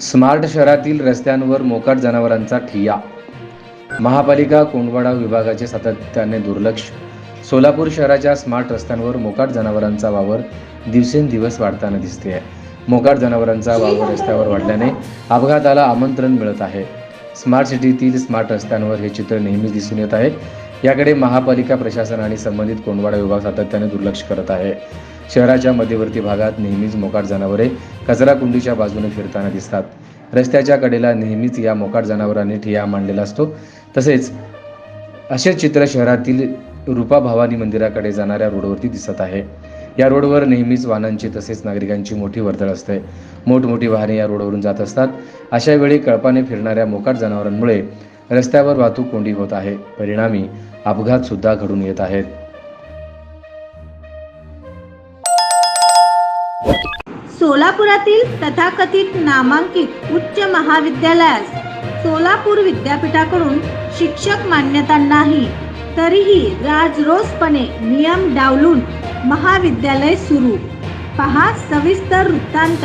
Smart शहरातील रस्त्यांवर मोकाट जनावरांचा ठिय्या महापालिका कोंडवाडा विभागाचे सातत्याने दुर्लक्ष. सोलापूर शहराच्या स्मार्ट रस्त्यांवर मोकाट जनावरांचा वावर दिवसेंदिवस वाढताना दिसते आहे मोकाट जनावरांचा वावर रस्त्यावर वाढल्याने अपघाताला आमंत्रण मिळत आहे. स्मार्ट सिटीतील स्मार्ट रस्त्यांवर हे चित्र नेहमीच दिसून येत आहे. याकडे महापालिका प्रशासन आणि संबंधित कोंडवाडा विभाग सातत्याने दुर्लक्ष करत आहे. शहराच्या मध्यवर्ती भागात नेहमीच मोकाट जनावरे कचरा कुंडीच्या बाजूने फिरताना दिसतात. रस्त्याच्या कडेला नेहमीच या मोकाट जनावरांनी ठिया मांडलेला असतो. तसेच असे चित्र शहरातील रूपा भवानी मंदिराकडे जाणाऱ्या रोडवरती दिसत आहे. या रोडवर नेहमीच वाहनांची तसेच नागरिकांची मोठी वर्दळ असते. मोठमोठी वाहने या रोडवरून जात असतात. अशा वेळी कळपाने फिरणाऱ्या मोकाट जनावरांमुळे रस्त्यावर वाहतूक कोंडी होत आहे. परिणामी अपघात सुद्धा घडून येत आहेत सोलापुरातील तथाकथित नामांकित उच्च महाविद्यालयास सोलापूर विद्यापीठाकडून शिक्षक मान्यता नाही तरीही राजरोसपणे नियम डावलून महाविद्यालय सुरू. पहा सविस्तर वृत्तांत.